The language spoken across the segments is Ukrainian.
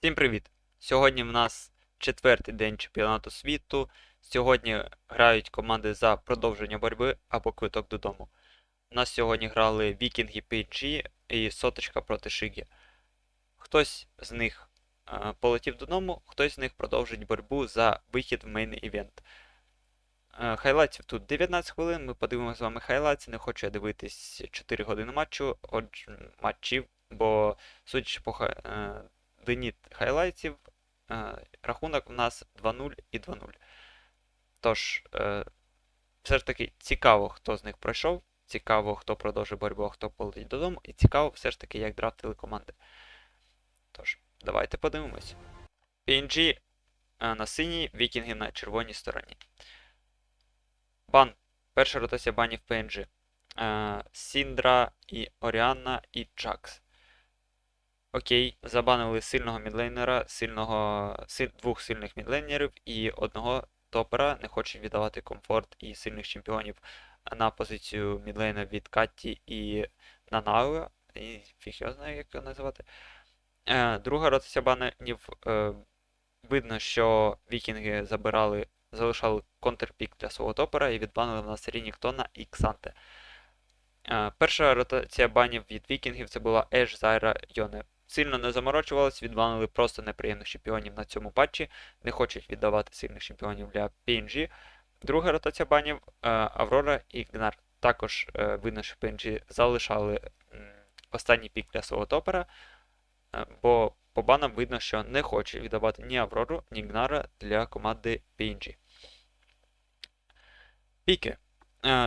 Всім привіт! Сьогодні в нас четвертий день чемпіонату світу. Сьогодні грають команди за продовження боротьби або квиток додому. У нас сьогодні грали Вікінги PG і Соточка проти Шигі. Хтось з них е, полетів додому, хтось з них продовжить боротьбу за вихід в мейн івент. Е, Хайлайтів тут 19 хвилин. Ми подивимося з вами хайлайтс. Не хочу я дивитись 4 години матчу, отже, матчів, бо судячи по е, Деніт хайлайтів. Е, рахунок у нас 2-0 і 2-0. Тож, е, все ж таки цікаво, хто з них пройшов. Цікаво, хто продовжив боротьбу, а хто полетить додому. І цікаво все ж таки, як драфтили команди. Тож, давайте подивимось. PNG е, на синій, вікінги на червоній стороні. Бан. Перша ротація банів PNG. Сіндра і Оріанна і Джакс. Окей, забанили сильного мідлейнера, сильного, силь, двох сильних мідлейнерів і одного топера. Не хочуть віддавати комфорт і сильних чемпіонів на позицію мідлейна від Катті і Нанауа. І фіг його знає, як його називати. Е, друга ротація банів. Е, видно, що вікінги забирали, залишали контрпік для свого топера і відбанили в нас Рініктона і Ксанте. Е, перша ротація банів від вікінгів це була Еш, Зайра, Йоне. Сильно не заморочувались, відбанили просто неприємних чемпіонів на цьому патчі. Не хочуть віддавати сильних чемпіонів для PNG. Друга ротація банів е, Аврора і Гнар. Також е, видно, що PNG залишали останній пік для свого топера, е, бо по банам видно, що не хоче віддавати ні Аврору, ні Гнара для команди PNG. Піки.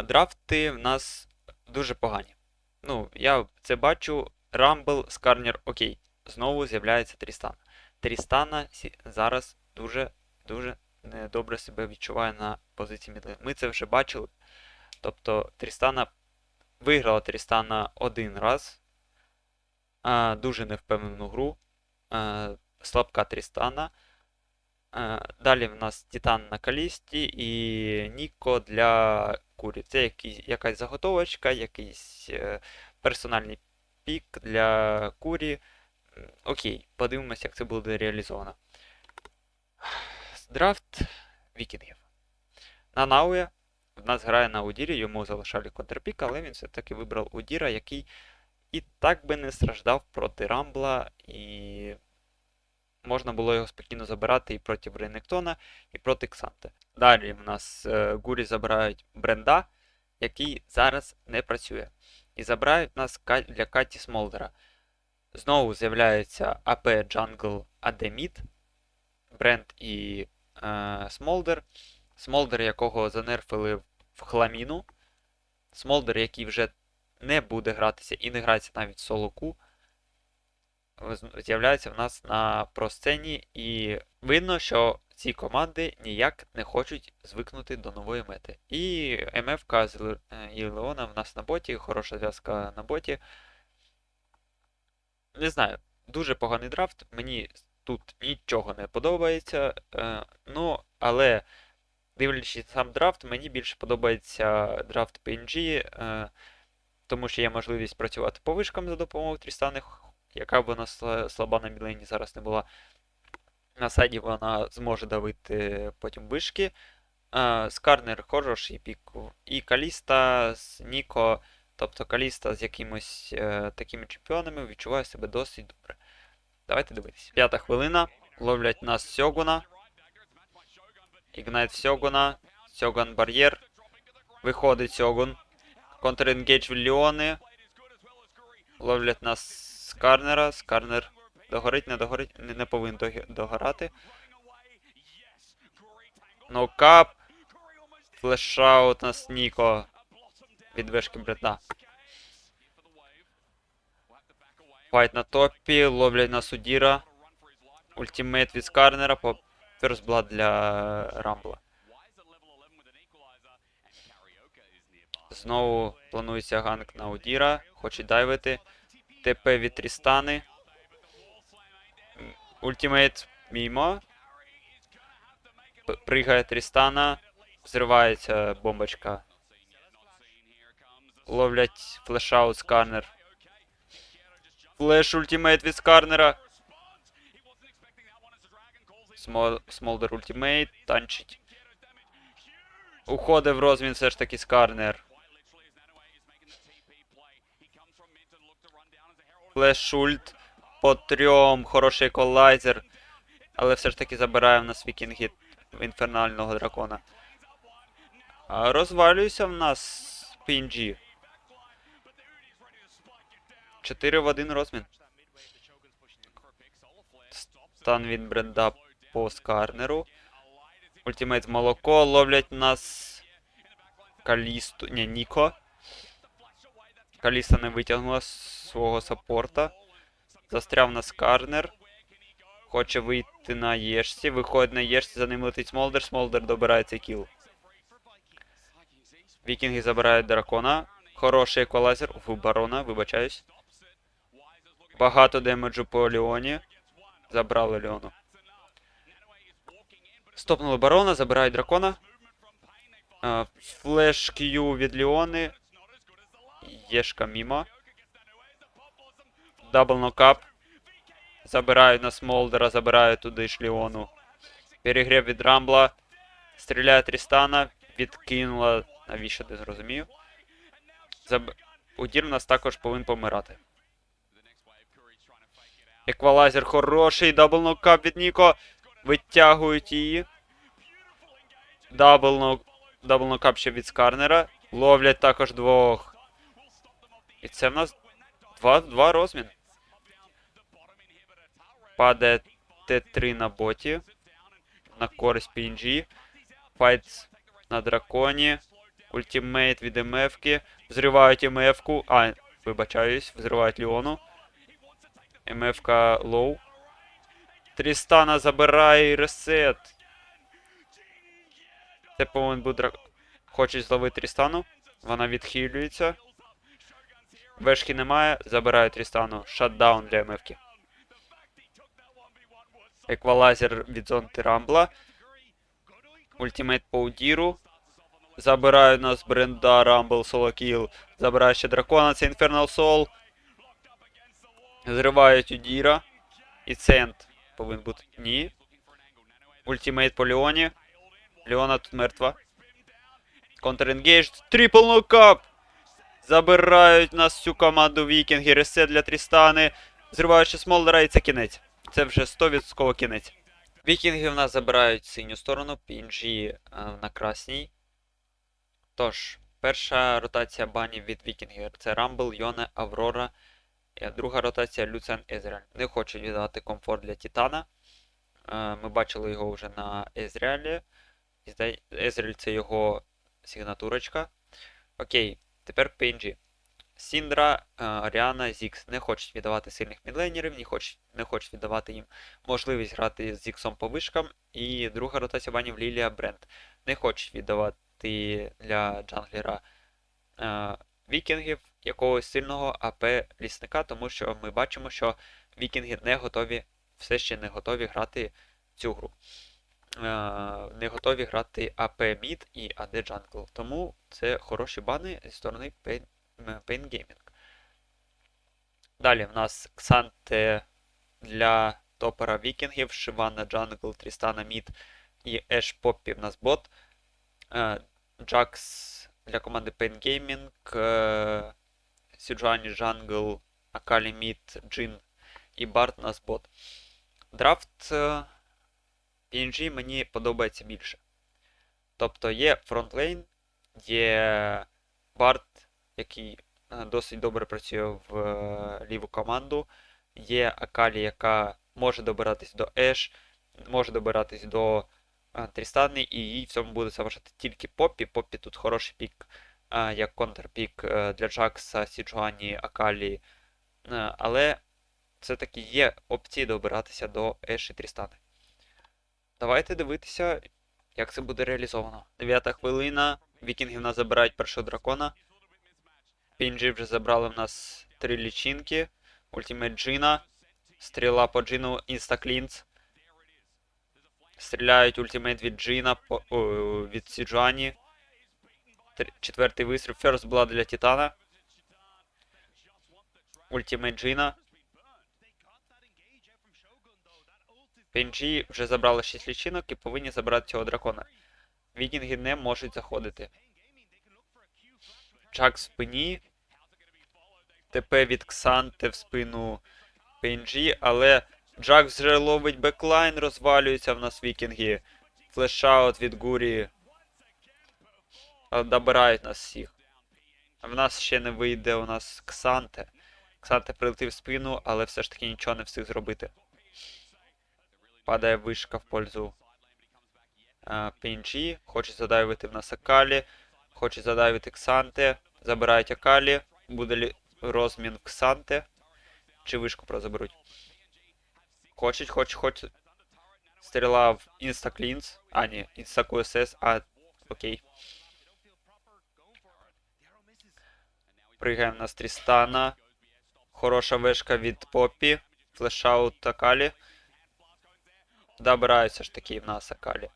Драфти в нас дуже погані. Ну, я це бачу. Рамбл, Скарнер, окей. Знову з'являється Трістан. Трістана зараз дуже дуже недобре себе відчуває на позиції мідли. Ми це вже бачили. Тобто Трістана виграла Трістана один раз. А, дуже невпевнену гру. А, слабка Трістана. А, далі в нас Титан на Калісті і Ніко для Курі. Це якийсь, якась заготовочка, якийсь е, персональний пік для Курі. Окей, подивимося, як це буде реалізовано. Драфт вікінгів. На Науя в нас грає на Удірі, йому залишали контрпік, але він все-таки вибрав Удіра, який і так би не страждав проти Рамбла, і можна було його спокійно забирати і проти Рейнектона, і проти Ксанте. Далі в нас е, Гурі забирають Бренда, який зараз не працює. І забирають нас для Каті Смолдера. Знову з'являється АП Jungle Адеміт, Бренд і е, Смолдер. Смолдер, якого занерфили в хламіну. Смолдер, який вже не буде гратися і не грається навіть в солоку. З'являється в нас на просцені, і видно, що ці команди ніяк не хочуть звикнути до нової мети. І МФК з е, Леона в нас на боті, хороша зв'язка на боті. Не знаю, дуже поганий драфт. Мені тут нічого не подобається. Е, ну, але дивлячись сам драфт, мені більше подобається драфт PNG, е, тому що є можливість працювати по вишкам за допомогою Трістани, яка б вона сла- слаба на мілені зараз не була. На сайді вона зможе давити потім вишки. Е, Скарнер хороший пік. І Каліста з Ніко. Тобто Каліста з якимось е, такими чемпіонами відчуває себе досить добре. Давайте дивитися. П'ята хвилина. Ловлять нас Сьогуна. Ігнайт Сьогуна. Сьогун бар'єр. Виходить Сьогун. Контренгейдж в Ліони. Ловлять нас Скарнера. Скарнер догорить, не догорить, не, не повинен догорати. Нокап. Флешаут нас Ніко. Від вишки Бреда. Файт на топі, ловлять нас Удіра. Ультимейт від Скарнера по ферстблад для Рамбла. Знову планується ганк на Удіра. Хоче дайвити. ТП від Трістани. Ультимейт мімо. П- Пригає Трістана. Взривається бомбочка. Ловлять флешаут Скарнер. Флеш ультимейт від Скарнера. Смол... Смолдер ультимейт, танчить. Уходить в розмін все ж таки Скарнер. Флешульт по трьом, хороший еквалайзер. Але все ж таки забирає в нас вікінги інфернального дракона. Розвалюється в нас PNG. 4 в 1 розмін. Стан від бренда по скарнеру. Ультимейт молоко. Ловлять нас. Калісту. Ні, Ніко. Каліста не витягнула свого саппорта. Застряв на скарнер. Хоче вийти на Єшці. Виходить на Єшці, за ним летить Смолдер. Смолдер добирає цей кіл. Вікінги забирають дракона. Хороший еквалайзер. У барона, вибачаюсь. Багато демеджу по Леоні. Забрали Леону. Стопнули барона, забирають дракона. Флеш Q від Леони. Єшка мімо. Дабл нокап. Забирають на Смолдера, забирають туди ж Леону. Перегрів від Рамбла. Стріляє Трістана. Відкинула. Навіщо не зрозумів. Заб... Удір в нас також повинен помирати. Еквалайзер хороший, дабл нокап від Ніко. Витягують її. Дабл нокап ще від Скарнера. Ловлять також двох. І це в нас два, два розмін. Падає Т3 на боті. На користь PNG. Файт на драконі. Ультимейт від МФки. Взривають МФку. А, вибачаюсь, взривають Ліону. МФка лоу. Трістана забирає ресет. Це повинен драк... Хочуть зловити Трістану. Вона відхилюється. Вешки немає. Забирає Трістану. Шатдаун для МФки. Еквалайзер від зонти Рамбла. Ультимейт по Удіру. Забирає нас бренда Рамбл соло кіл. Забирає ще дракона, це Infernal Soul. Зривають Удіра. І Цент повинен бути. Ні. Ультимейт по Леоні. Леона тут мертва. Контр-енгейдж. Трипл нокап! Забирають нас всю команду Вікінги. Ресет для Трістани. Зриваючи Смолдера, і це кінець. Це вже 100% кінець. Вікінги в нас забирають синю сторону, PNG е, на красній. Тож, перша ротація банів від Вікінгів це Рамбл, Йоне, Аврора. Друга ротація Люцен Езріаль. Не хочуть віддати комфорт для Титана. Е, Ми бачили його вже на Езріалі. І здай- Езріаль це його сигнатурочка. Окей, тепер PNG. Сіндра, е, Аріана, Зікс не хочуть віддавати сильних мідлейнерів, не хочуть, не хочуть віддавати їм можливість грати з Зіксом по вишкам. І друга ротація банів Лілія Бренд. Не хочуть віддавати для джанглера е, вікінгів якогось сильного АП лісника, тому що ми бачимо, що вікінги не готові, все ще не готові грати цю гру. Е, не готові грати АП Мід і АД Джангл. Тому це хороші бани зі сторони Pain, Gaming. Далі в нас Ксанте для топера вікінгів, Шивана Джангл, Трістана Мід і Еш Поппі в нас бот. Е, Джакс для команди Pain Gaming, е, Сюджані Джангл, Акалі Мід, Джин і Барт у нас бот. Драфт е, PNG мені подобається більше. Тобто є фронтлейн, є Барт, який е, досить добре працює в е, ліву команду. Є Акалі, яка може добиратись до Еш, може добиратись до е, Трістани, і їй в цьому буде заважати тільки Поппі. Поппі тут хороший пік, як контрпік для Джакса, Сіджуані, Акалі. Але все-таки є опції добиратися до Еш і Трістани. Давайте дивитися, як це буде реалізовано. Дев'ята хвилина. Вікінги в нас забирають першого дракона. PNG вже забрали в нас три лічинки. Ультимейт Джина. Стріла по Джину Інстаклінц. Стріляють ультимейт від Джина по, о, від Сіджані. Четвертий вистріл. First Blood для Титана. Ультимейт Джина. PNG вже забрали 6 лічинок і повинні забрати цього дракона. Вікінги не можуть заходити. Джак в спині. ТП від Ксанте в спину PNG, але Джак вже ловить беклайн, розвалюються в нас вікінги. Флешаут від Гурі. Добирають нас всіх. В нас ще не вийде у нас Ксанте. Ксанте прилетів в спину, але все ж таки нічого не встиг зробити. Падає вишка в пользу PNG. Хоче задайвити в нас Акалі. Хоче задайвити Ксанте. Забирають Акалі. Буде розмін в Ксанте. Чи вишку прозаберуть? Хочуть, хочуть, хочуть. Стріла в Instacleans. А, ні, InstaQSS, а, окей. Пригаємо на Трістана. Хороша вишка від Поппі. Флешаут Акалі. Добираються ж таки в нас Акалі.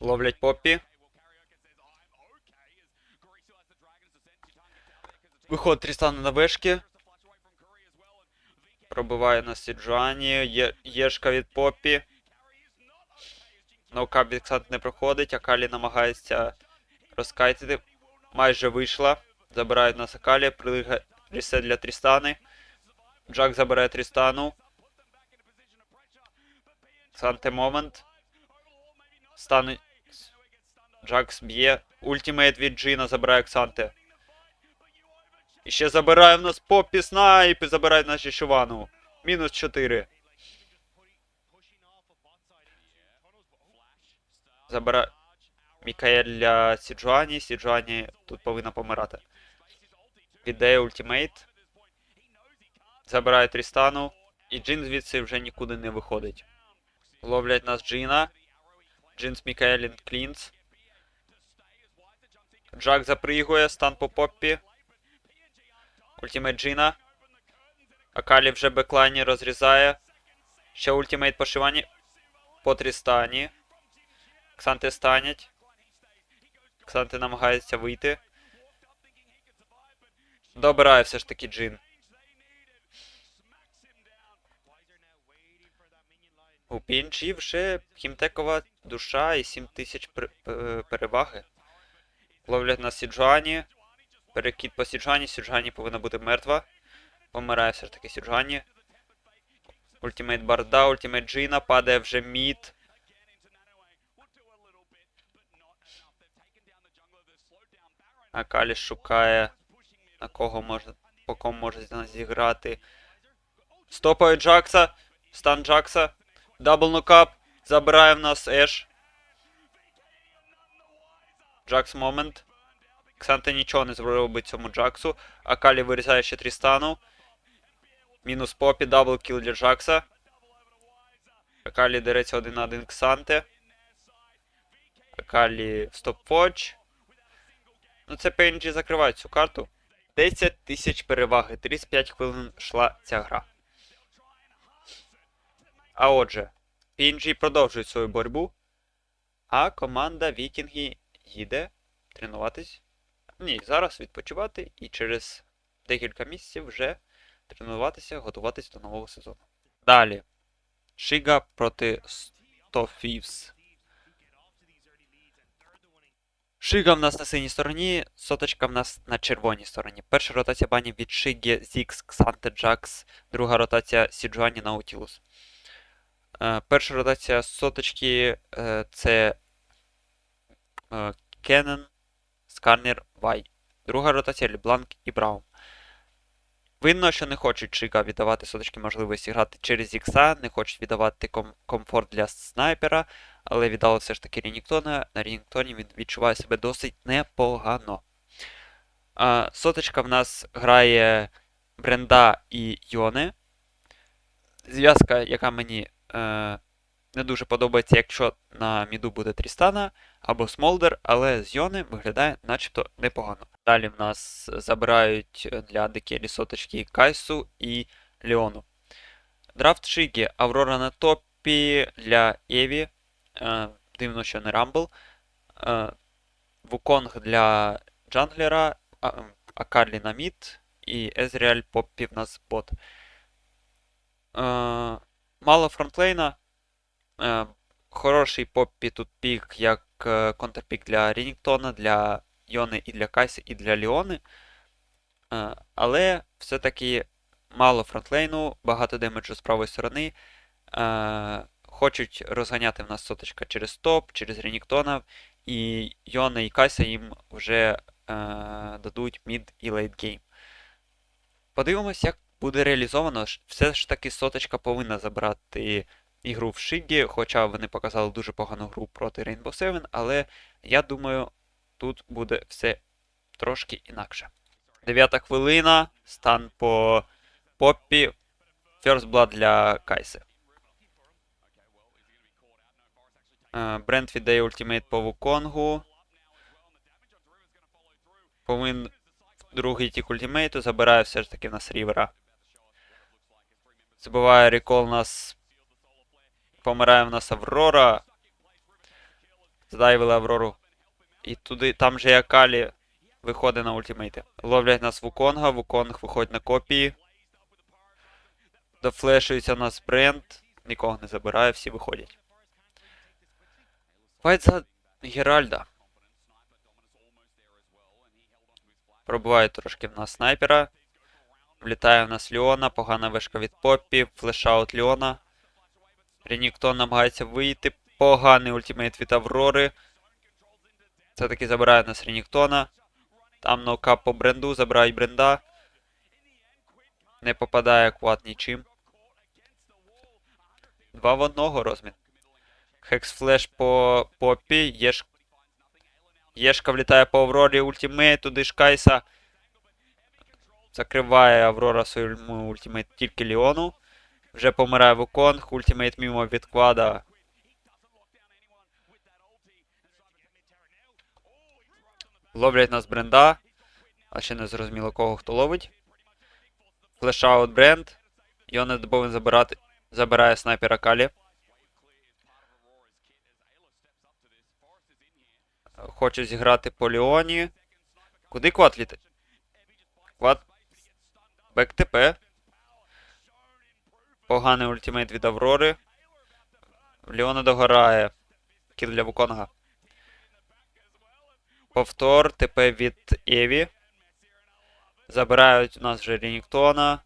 Ловлять Поппі. Виходить Трістана на вишки. Пробиває на Сіджуані. Є, Єшка від Поппі. Ноукап від Ксант не проходить, а Калі намагається розкайтити. Майже вийшла. Забирають на Сакалі. Прилига ресет для Трістани. Джак забирає Трістану. Санте момент. Стане. Джакс б'є. Ультимейт від Джина забирає Ксанте. І ще забирає в нас Поппі снайп і забирає наші Шивану. Мінус 4. Забирає Мікаель для Сіджуані. Сіджуані тут повинна помирати. Віддає ультимейт. Забирає Трістану. І Джин звідси вже нікуди не виходить. Ловлять нас Джина. Джин з Мікаелін Клінц. Джак запригує, стан по поппі. Ультимейт Джина. Акалі вже беклайні розрізає. Ще ультимейт по Шивані. По Трістані. Ксанти станять. Ксанти намагається вийти. Добирає все ж таки Джин. У PNG вже хімтекова душа і 7000 пер- пе- переваги. Ловлять на Сіджуані. Перекид по Сіджуані. Сіджуані повинна бути мертва. Помирає все ж таки Сіджуані. Ультимейт Барда, ультимейт Джина, падає вже мід. Акалі шукає на кого можна, по кому може зіграти. Стопає Джакса. Стан Джакса. Дабл нокап. Забирає в нас Еш. Джакс момент. Ксанте нічого не зробить цьому Джаксу. Акалі вирізає ще Трістану. Мінус попі, дабл кіл для Джакса. Акалі дереться один на один Ксанте. Акалі в стоп-вотч. Ну, це PNG закриває цю карту. 10 тисяч переваги. 35 хвилин йшла ця гра. А отже, PNG продовжують свою боротьбу. А команда Вікінги їде тренуватись. Ні, зараз відпочивати і через декілька місяців вже тренуватися, готуватись до нового сезону. Далі. Шига проти 100 Thieves. Шига в нас на синій стороні, соточка в нас на червоній стороні. Перша ротація бані від Шиги, Зікс, Ксанте, Джакс, друга ротація Сіджуані, Наутілус. Е, перша ротація соточки е, це е, Кеннон, Скарнер, Вай. Друга ротація Лібланк і Браун. Видно, що не хочуть Чика віддавати соточки можливості грати через Ікса, не хочуть віддавати ком- комфорт для снайпера, але віддали все ж таки Рініктона. На Рініктоні він відчуває себе досить непогано. А, соточка в нас грає Бренда і Йоне. Зв'язка, яка мені е, не дуже подобається, якщо на міду буде Трістана або Смолдер, але з Йони виглядає начебто непогано. Далі в нас забирають для Декелі соточки Кайсу і Леону. Драфт Шигі, Аврора на топі для Еві. Е, дивно, що не Рамбл. Е, Вуконг для Джанглера, Акарлі на мід і Езріаль Поппі в нас бот. мало фронтлейна. Хороший поппі тут пік, як е, контрпік для Рініктона, для Йони і для Кайси, і для Ліони. Е, але все-таки мало фронтлейну, багато демеджу з правої сторони. Е, хочуть розганяти в нас соточка через топ, через Реніктона. І Йона і Кайса їм вже дадуть мід і лейтгейм. Подивимось, як буде реалізовано. Все ж таки соточка повинна забрати ігру в Шигі, хоча вони показали дуже погану гру проти Rainbow Seven, але я думаю, тут буде все трошки інакше. Дев'ята хвилина, стан по Поппі, First Blood для Кайси. Е, Бренд віддає ультимейт по Вуконгу. Повинен другий тік ультимейту, забирає все ж таки в нас рівера. Забиває рекол нас. Помирає в нас Аврора. Здайвили Аврору. І туди, там же Акалі виходить на ультимейти. Ловлять нас Вуконга, Вуконг виходить на копії. Дофлешується нас бренд. Нікого не забирає, всі виходять. Файт за Геральда. Пробуває трошки в нас снайпера. Влітає в нас Ліона, погана вишка від Поппі, флешаут Ліона. Реніктон намагається вийти. Поганий ультимейт від Аврори. Все-таки забирає нас Реніктона. Там ноукап по бренду, забирає бренда. Не попадає квад нічим. Два в одного розмін. Хексфлеш по Поппі. Єш... Єшка влітає по Аврорі ультимейт, туди ж Кайса. Закриває Аврора своєму ультимейт тільки Ліону. Вже помирає Вуконг, ультимейт мімо від квада. Ловлять нас бренда. А ще не зрозуміло кого хто ловить. Флешаут бренд. Його не повинен забирати. Забирає снайпера Калі. Хоче зіграти по Ліоні. Куди квад літить? Квад. Бек ТП. Поганий ультимейт від Аврори. Ліона догорає. Кіл для Вуконга. Повтор. ТП від Еві. Забирають у нас вже Рініктона.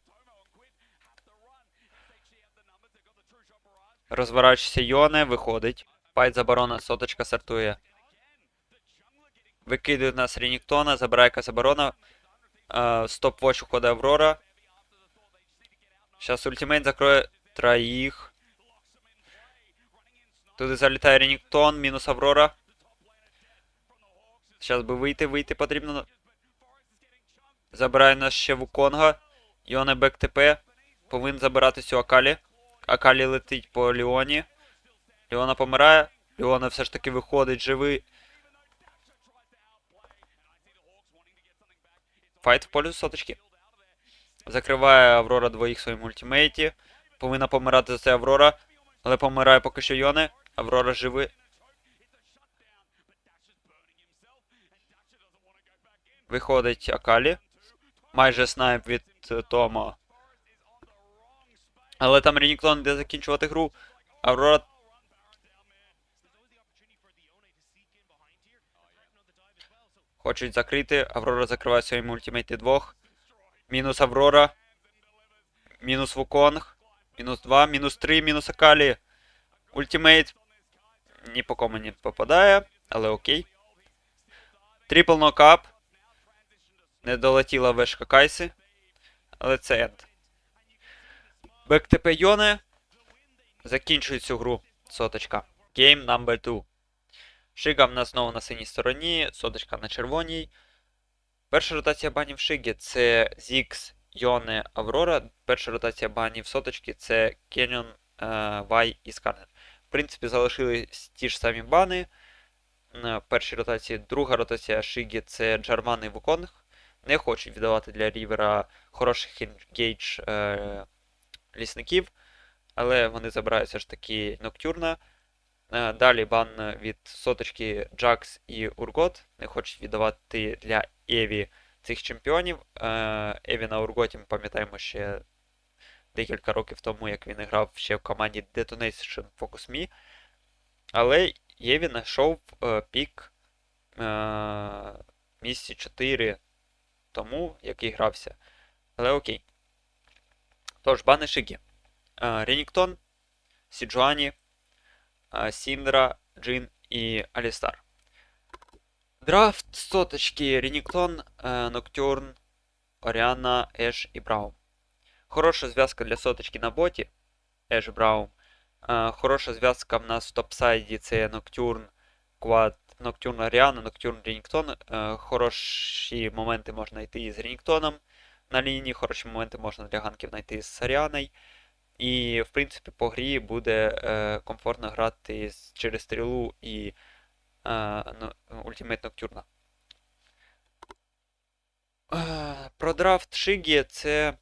Розворачується Йоне, виходить. Файт заборона, соточка стартує. Викидують нас Рініктона, забирає Казаборона. Стоп-воч уходить Аврора. Сейчас ультимейт закроє троїх. Туди залітає Рініктон, мінус Аврора. Зараз би вийти, вийти потрібно. Забирає нас ще Вуконга. Йоне Бек ТП. Повинен забирати цю Акалі. Акалі летить по Ліоні. Ліона помирає. Ліона все ж таки виходить живий. Файт в полі соточки. Закриває Аврора двоїх в своєму ультимейті. Повинна помирати за це Аврора. Але помирає поки що Йоне. Аврора живий. Виходить Акалі. Майже снайп від е, Томо. Але там Рініклон йде закінчувати гру. Аврора. Хочуть закрити. Аврора закриває своїм ультимейті двох. Мінус Аврора. Мінус Вуконг. Мінус 2, мінус 3, мінус Акалі. Ультимейт. Ні по кому не попадає, але окей. Трипл нокап. Не долетіла вишка Кайси. Але це енд. БКТП Йоне. Закінчує цю гру. Соточка. Game number 2. Шига в нас знову на синій стороні, соточка на червоній. Перша ротація банів Шиги це Ziggs, Йоне, Аврора. Перша ротація банів соточки це Canyon, Вай і Скарнер. В принципі, залишились ті ж самі бани. На першій ротації, друга ротація Шигі це Джарман і Вуконг. Не хочуть віддавати для рівера хороших енгейдж е, лісників, але вони забирають все ж таки Ноктюрна. Е, Далі бан від соточки Джакс і Ургот. Не хочуть віддавати для Еві цих чемпіонів. Еві на Урготі ми пам'ятаємо ще декілька років тому, як він грав ще в команді Detonation Focus Me. Але Єві знайшов е, пік е, місяці 4 тому, який грався. Але окей. Тож, бани Шигі. Е, Реніктон, Сіджуані, Сіндра, Джин і Алістар. Драфт соточки Реніктон, е, Ноктюрн, Оріана, Еш і Браум. Хороша зв'язка для соточки на боті. Еш Браум. Е, Хороша зв'язка в нас в топсайді це Ноктюрн, Квад, Ноктюрн Оріана, Ноктюрн Реніктон. Е, Хороші моменти можна йти з Реніктоном на лінії, хороші моменти можна для ганків знайти з Оріаною. І, в принципі, по грі буде комфортно грати через стрілу і Ультимейт Ноктюрна. Е, Про драфт Шигі це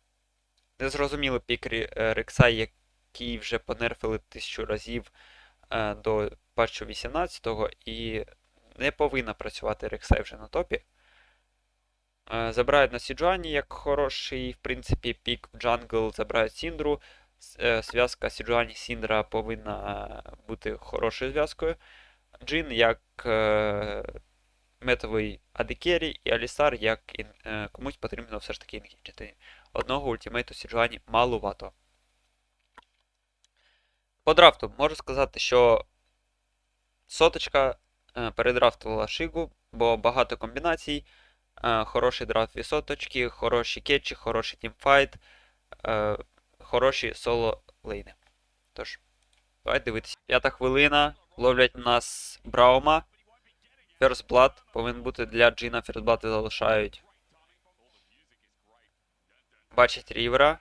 незрозумілий пік Рекса, який вже понерфили тисячу разів е, до патчу 18-го, і не повинна працювати Рексай вже на топі. Е, Забирають на Сіджуані як хороший, в принципі, пік в джангл, забирають Сіндру. Е, Зв'язка Сіджуані Сіндра повинна бути хорошою зв'язкою. Джин як е, метовий адекері і Алістар як е, комусь потрібно все ж таки інгіджити. Одного ультимейту Сіджуані малувато. По драфту можу сказати, що соточка е, передрафтувала Шигу, бо багато комбінацій. Е, хороший драфт від соточки, хороші кетчі, хороший тімфайт, е, хороші соло лейни. Тож, давайте дивитися. П'ята хвилина. Ловлять нас Браума. First Blood повинен бути для Джина. First Blood залишають. Бачить Рівера.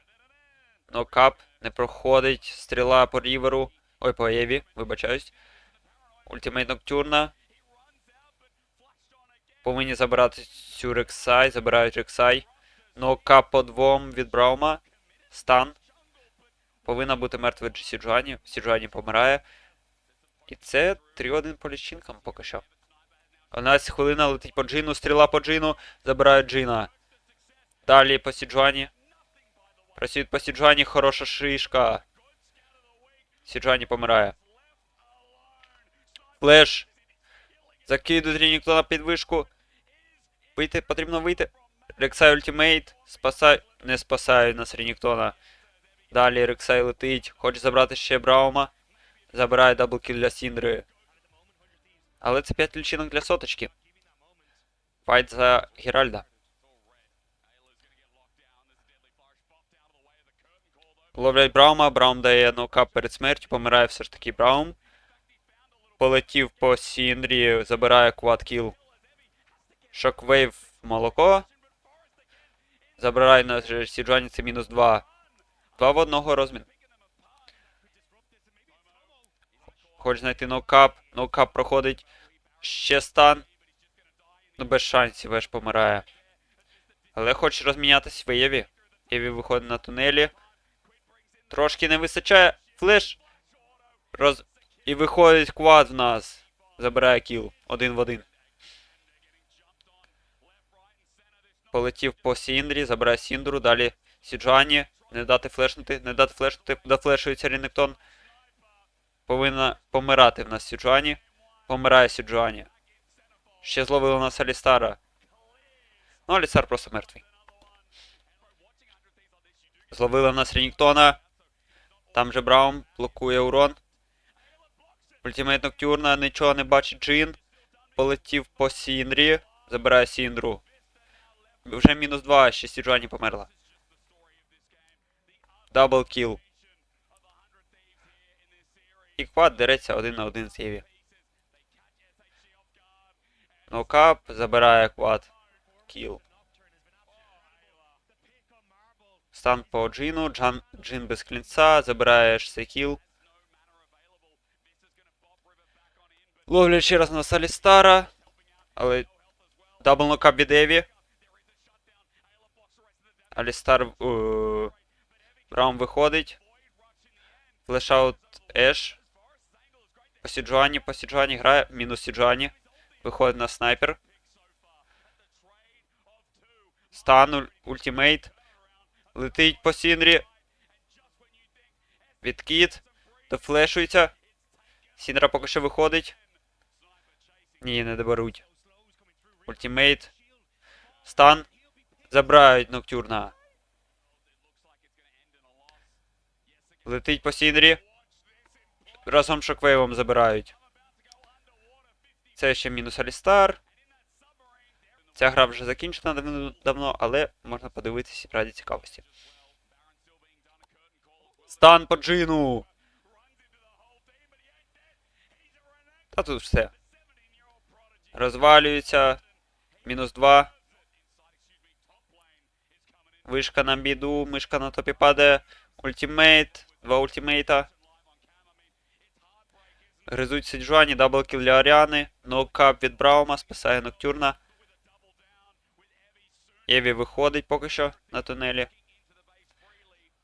Нокап не проходить. Стріла по Ріверу. Ой, по Еві, вибачаюсь. Ультимейт Ноктюрна. Повинні забирати цю Рексай. Забирають Рексай. Нокап по двом від Браума. Стан. Повинна бути мертва Сіджуані. Сіджуані помирає. І це 3-1 по лічинкам поки що. 11 хвилина летить по Джину, стріла по Джину, забирають Джина. Далі по Сіджуані. Працюють по Сіджуані, хороша шишка. Сіджуані помирає. Флеш. Закидують Рініктона під вишку. Вийти, потрібно вийти. Рексай ультимейт. Спасай. Не спасає нас Рініктона. Далі Рексай летить. Хоче забрати ще Браума. Забирає даблкіл для Сіндри. Але це 5 лічинок для соточки. Файт за Геральда. Ловлять Браума, Браум дає нокап перед смертю, помирає все ж таки Браум. Полетів по Сіндрі, забирає квадкіл. Шоквейв молоко. Забирає на Сіджані, це мінус 2. Два в одного розмін. Хоче знайти ноукап. Ноукап проходить. Ще стан. Ну, без шансів, Еш помирає. Але хоче розмінятись в Єві. Єві виходить на тунелі. Трошки не вистачає. Флеш. Роз... І виходить квад в нас. Забирає кіл. Один в один. Полетів по Сіндрі, забирає Сіндру, далі Сіджані. Не дати флешнути, не дати флешнути, дофлешується Рінектон. Повинна помирати в нас Сіджуані. Помирає Сіджуані. Ще зловили нас Алістара. Ну, Алістар просто мертвий. Зловили нас Рініктона. Там же Браум блокує урон. Ультимейт Ноктюрна нічого не бачить Джин. Полетів по Сіндрі. Забирає Сіндру. Вже мінус 2, ще Сіджуані померла. Дабл кіл. І квад дереться один на один з Єві. Нокап забирає квад. Кіл. Стан по Джину. Джан, Джин без клінца. Забирає ще кіл. Ловлять ще раз на Салістара. Але дабл нокап від Еві. Алістар. е, Браум виходить. Флешаут Еш. По Сіджуані, по Сіджуані грає. Мінус Сіджуані. Виходить на снайпер. Стан ультимейт. Летить по Сінрі. Відкид. Дофлешується. Сіндра поки що виходить. Ні, не доберуть. Ультимейт. Стан. Забирають Ноктюрна. Летить по Сіндрі. Разом Шоквейвом забирають. Це ще мінус Алістар. Ця гра вже закінчена давно, давно, але можна подивитися раді цікавості. Стан по Джину! Та тут все. Розвалюється. Мінус 2. Вишка на біду, мишка на топі падає. Ультимейт. Два ультимейта. Гризуть Сиджуані, даблкіл для Аріани. Нокап від Браума, спасає Ноктюрна. Еві виходить поки що на тунелі.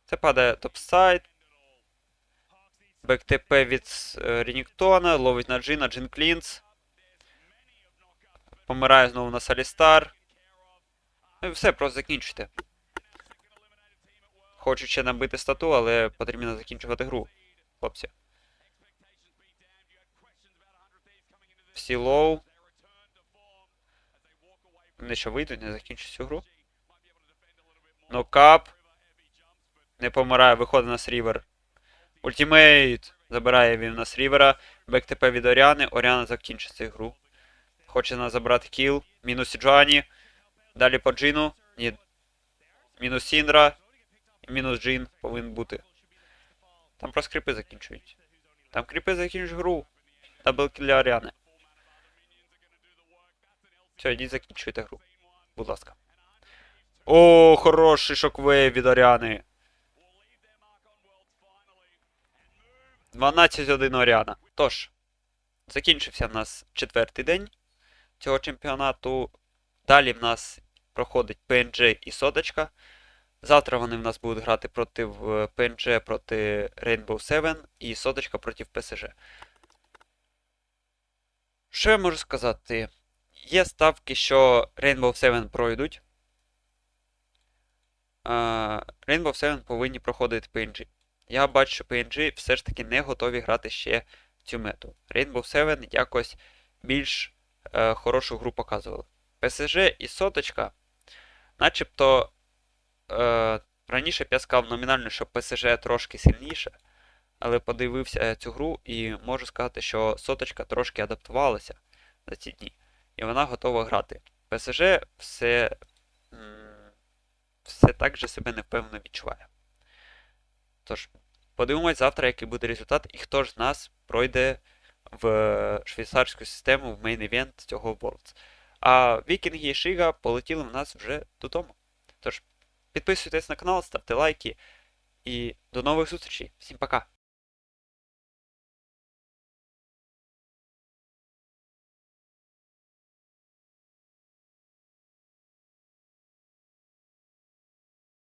Це падає топсайд. БКТП від е, Рініктона, ловить на Джина, Джин Клінц. Помирає знову на Салістар. Ну і все, просто закінчуйте. Хочу ще набити стату, але потрібно закінчувати гру, хлопці. Всі лоу. Вони що вийдуть, не закінчать цю гру. Нокап. Не помирає, виходить на Рівер. Ультимейт. Забирає він у нас Рівера. БКТП від Оріани. Оріана закінчить цю гру. Хоче нас забрати кіл. Мінус Джоані. Далі по Джину. Ні. Мінус Сіндра. Мінус Джин повинен бути. Там просто кріпи закінчують. Там кріпи закінчують гру. Даблкіл для Оріани. Все, йдіть закінчуйте гру. Будь ласка. О, хороший шоквейв від Оріани. 12-1 Оріана. Тож, закінчився в нас четвертий день цього чемпіонату. Далі в нас проходить PNG і Соточка. Завтра вони в нас будуть грати проти е, PNG проти Rainbow Seven і Соточка проти PSG. Що я можу сказати? Є ставки, що Rainbow Seven пройдуть. А, Rainbow Seven повинні проходити PNG. Я бачу, що PNG все ж таки не готові грати ще в цю мету. Rainbow Seven якось більш е, хорошу гру показували. PSG і соточка, начебто. Е, раніше б я сказав номінально, що PSG трошки сильніше, але подивився цю гру і можу сказати, що соточка трошки адаптувалася за ці дні. І вона готова грати. PSG все, все так же себе невпевнено відчуває. Тож, подивимось завтра, який буде результат, і хто ж з нас пройде в швейцарську систему в мейн-івент цього Worlds. А Вікінги і Шига полетіли в нас вже додому. Тож, підписуйтесь на канал, ставте лайки і до нових зустрічей. Всім пока!